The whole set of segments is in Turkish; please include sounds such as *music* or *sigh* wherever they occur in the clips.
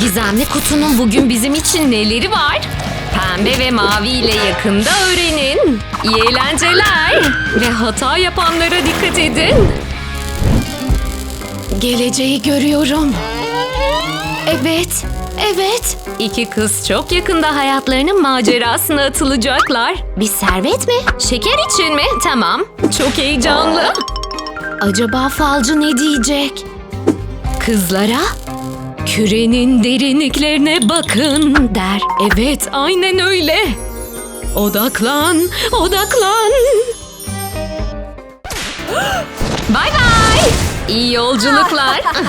Gizemli kutunun bugün bizim için neleri var? Pembe ve mavi ile yakında öğrenin. İyi eğlenceler. Ve hata yapanlara dikkat edin. Geleceği görüyorum. Evet, evet. İki kız çok yakında hayatlarının macerasına atılacaklar. Bir servet mi? Şeker için mi? Tamam. Çok heyecanlı. Acaba falcı ne diyecek? Kızlara kürenin derinliklerine bakın der. Evet, aynen öyle. Odaklan, odaklan. *gasps* Bay bay. İyi yolculuklar. *laughs*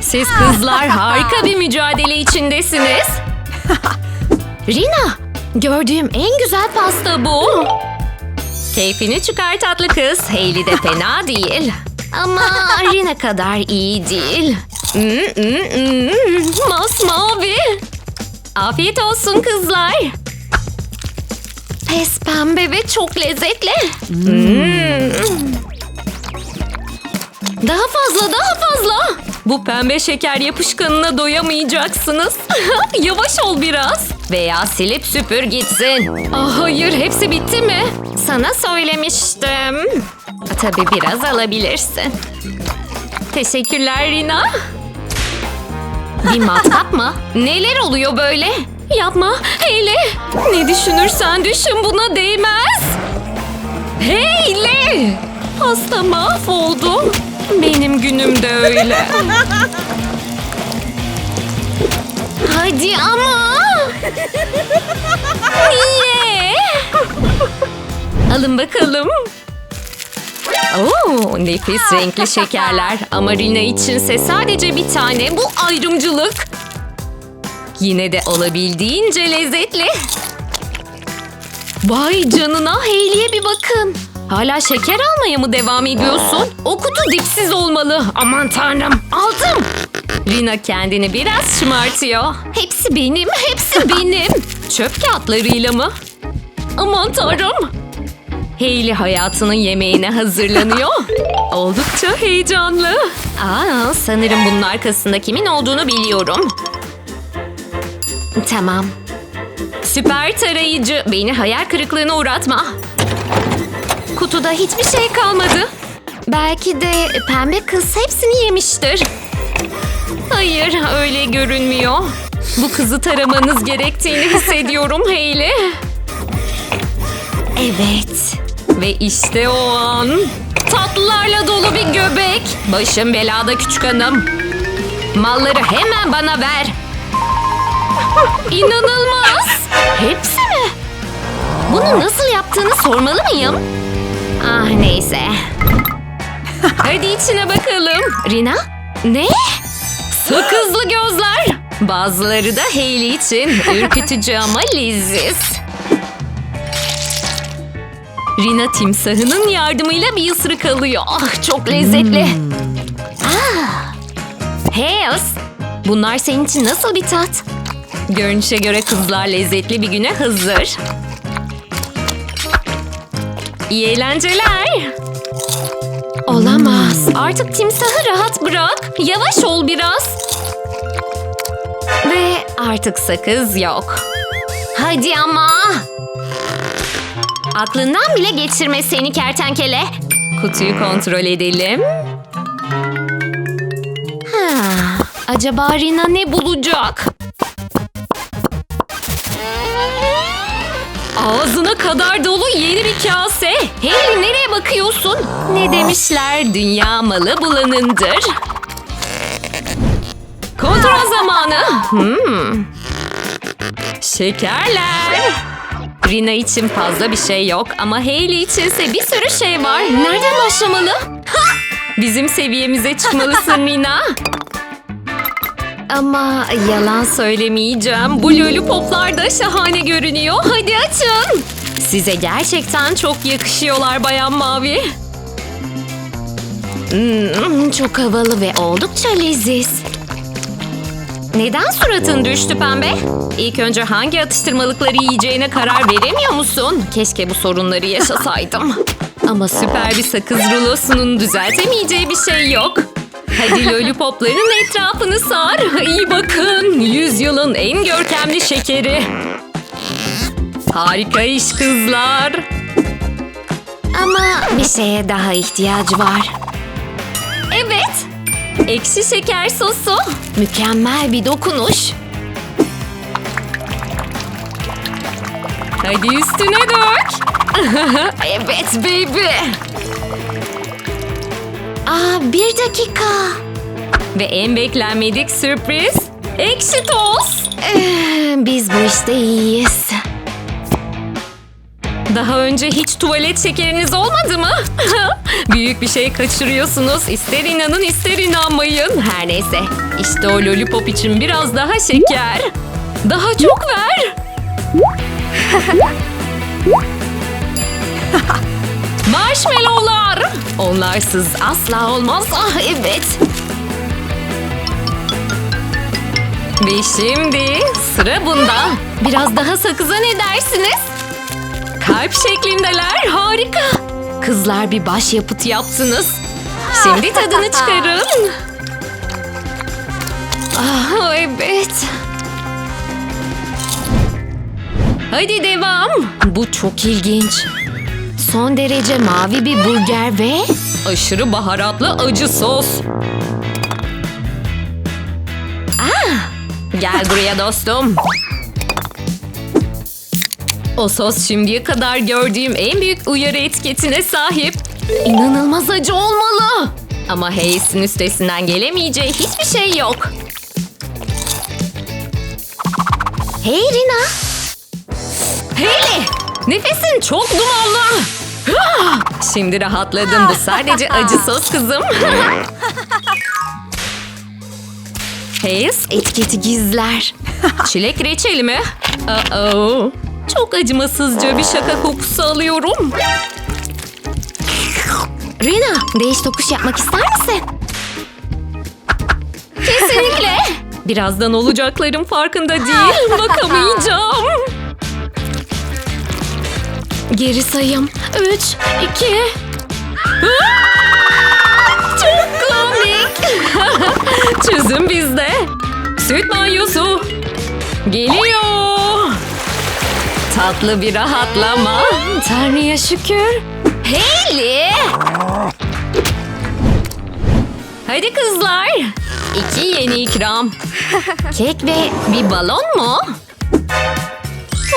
Siz kızlar harika bir mücadele içindesiniz. *laughs* Rina, gördüğüm en güzel pasta bu. Keyfini çıkar tatlı kız. Hailey de fena değil. Ama Rina kadar iyi değil. Mm, mm, mm. Masmavi. Afiyet olsun kızlar. Pes pembe ve çok lezzetli. Daha fazla, daha fazla. Bu pembe şeker yapışkanına doyamayacaksınız. *laughs* Yavaş ol biraz. Veya silip süpür gitsin. Ah hayır, hepsi bitti mi? Sana söylemiştim. Tabii biraz alabilirsin. Teşekkürler Rina. Bir matkap mı? Neler oluyor böyle? Yapma Hayley. Ne düşünürsen düşün buna değmez. Hayley! Pasta mahvoldu. Benim günüm de öyle. Hadi ama. Niye? Alın bakalım. Oo, nefis renkli şekerler. Ama Rina içinse sadece bir tane. Bu ayrımcılık. Yine de olabildiğince lezzetli. Vay canına Hayley'e bir bakın. Hala şeker almaya mı devam ediyorsun? O kutu dipsiz olmalı. Aman tanrım aldım. Rina kendini biraz şımartıyor. Hepsi benim, hepsi *laughs* benim. Çöp kağıtlarıyla mı? Aman tanrım. Hayley hayatının yemeğine hazırlanıyor. *laughs* Oldukça heyecanlı. Aa, sanırım bunun arkasında kimin olduğunu biliyorum. Tamam. Süper tarayıcı. Beni hayal kırıklığına uğratma. Kutuda hiçbir şey kalmadı. Belki de pembe kız hepsini yemiştir. Hayır, öyle görünmüyor. Bu kızı taramanız gerektiğini hissediyorum Hayley. Evet. Ve işte o an. Tatlılarla dolu bir göbek. Başım belada küçük hanım. Malları hemen bana ver. İnanılmaz. Hepsi mi? Bunu nasıl yaptığını sormalı mıyım? Ah neyse. Hadi içine bakalım. Rina? Ne? Sakızlı gözler. Bazıları da Hailey için ürkütücü ama leziz. Rina timsahının yardımıyla bir ısırık alıyor. Ah çok lezzetli. Ah. Heos, bunlar senin için nasıl bir tat? Görünüşe göre kızlar lezzetli bir güne hazır. İyi eğlenceler. Olamaz. Artık timsahı rahat bırak. Yavaş ol biraz. Ve artık sakız yok. Hadi ama. Aklından bile geçirme seni kertenkele. Kutuyu kontrol edelim. Ha, acaba Rina ne bulacak? Ağzına kadar dolu yeni bir kase. Hey nereye bakıyorsun? Ne demişler dünya malı bulanındır. Kontrol zamanı. Hmm. Şekerler. Rina için fazla bir şey yok ama Hailey içinse bir sürü şey var. Nereden başlamalı? Ha! Bizim seviyemize çıkmalısın *laughs* Rina. Ama yalan söylemeyeceğim. Bu lollipoplar da şahane görünüyor. Hadi açın. Size gerçekten çok yakışıyorlar Bayan Mavi. Hmm, çok havalı ve oldukça leziz. Neden suratın düştü pembe? İlk önce hangi atıştırmalıkları yiyeceğine karar veremiyor musun? Keşke bu sorunları yaşasaydım. *laughs* Ama süper bir sakız rulosunun düzeltemeyeceği bir şey yok. Hadi lollipopların etrafını sar. İyi bakın. Yüzyılın en görkemli şekeri. Harika iş kızlar. Ama bir şeye daha ihtiyacı var. Evet. Ekşi şeker sosu. Mükemmel bir dokunuş. Hadi üstüne dök. *laughs* evet baby. Aa bir dakika. Ve en beklenmedik sürpriz. Ekşi toz. Ee, biz bu işte iyiyiz. Daha önce hiç tuvalet şekeriniz olmadı mı? *laughs* Büyük bir şey kaçırıyorsunuz. İster inanın ister inanmayın. Her neyse. İşte o lollipop için biraz daha şeker. Daha çok ver. *laughs* Marshmallowlar. Onlarsız asla olmaz. Ah evet. Ve şimdi sıra bunda. Biraz daha sakıza ne dersiniz? Kalp şeklindeler. Harika. Kızlar bir başyapıt yaptınız. Şimdi *laughs* tadını çıkarın. Ah evet. Hadi devam. Bu çok ilginç. Son derece mavi bir burger ve Aşırı baharatlı acı sos. Ah, gel buraya dostum. O sos şimdiye kadar gördüğüm en büyük uyarı etiketine sahip. İnanılmaz acı olmalı. Ama Hayes'in üstesinden gelemeyeceği hiçbir şey yok. Hey Rina. Hayley! Nefesin çok dumanlı. Şimdi rahatladım. Bu sadece acı sos kızım. Hayes, Etiketi gizler. çilek reçeli mi? Uh-oh. Çok acımasızca bir şaka kokusu alıyorum. Rina değiş tokuş yapmak ister misin? Kesinlikle. Birazdan olacakların farkında değil. *laughs* Bakamayacağım. Geri sayım. Üç, iki... Aa! Çok komik. *laughs* Çözüm bizde. Süt banyosu. Geliyor. Tatlı bir rahatlama. Tanrı'ya şükür. Hayley. Hadi kızlar. İki yeni ikram. *laughs* Kek ve Bir balon mu?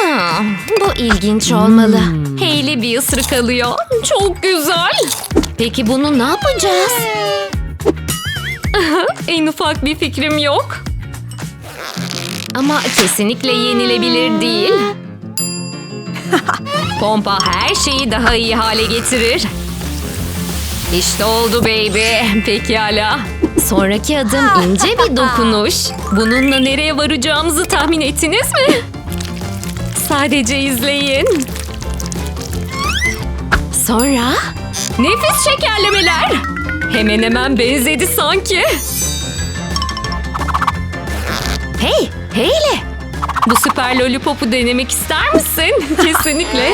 ha, bu ilginç olmalı. Hayley bir ısırık alıyor. Çok güzel. Peki bunu ne yapacağız? *laughs* En ufak bir fikrim yok. Ama kesinlikle yenilebilir değil. *laughs* Pompa her şeyi daha iyi hale getirir. İşte oldu baby. Pekala. Sonraki adım *laughs* ince bir dokunuş. Bununla nereye varacağımızı tahmin ettiniz mi? Sadece izleyin. Sonra Nefis şekerlemeler. Hemen hemen benzedi sanki. hey Hayley Bu süper lollipopu denemek ister misin? *laughs* Kesinlikle.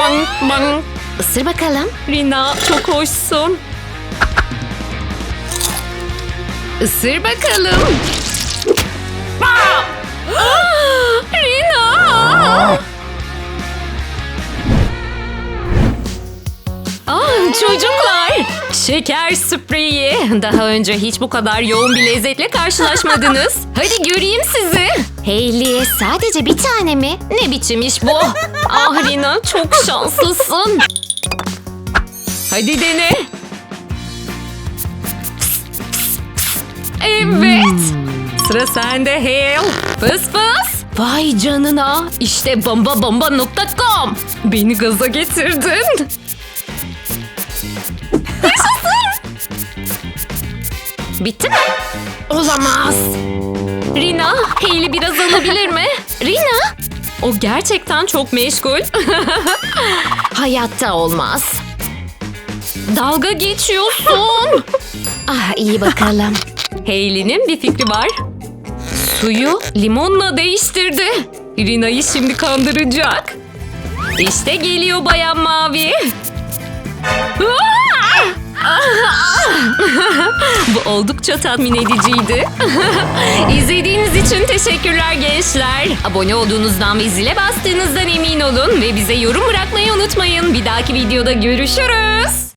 Bang bang. ısır bakalım. Rina çok hoşsun. Isır bakalım. *gasps* Rina! Çocuklar! Şeker spreyi. Daha önce hiç bu kadar yoğun bir lezzetle karşılaşmadınız. *laughs* Hadi göreyim sizi. Hayley sadece bir tane mi? Ne biçim iş bu? Ah Rina çok şanslısın. Hadi dene. Evet. Sıra sende Hale. Fıs fıs. Vay canına. İşte bombabomba.com. Beni gaza getirdin. Bitti mi? Olamaz. Rina, Hayley biraz alabilir mi? Rina? O gerçekten çok meşgul. *laughs* Hayatta olmaz. Dalga geçiyorsun. Ah iyi bakalım. Hayley'nin bir fikri var. Suyu limonla değiştirdi. Rina'yı şimdi kandıracak. İşte geliyor bayan mavi. Aa! *laughs* Bu oldukça tatmin ediciydi. *laughs* İzlediğiniz için teşekkürler gençler. Abone olduğunuzdan ve zile bastığınızdan emin olun ve bize yorum bırakmayı unutmayın. Bir dahaki videoda görüşürüz.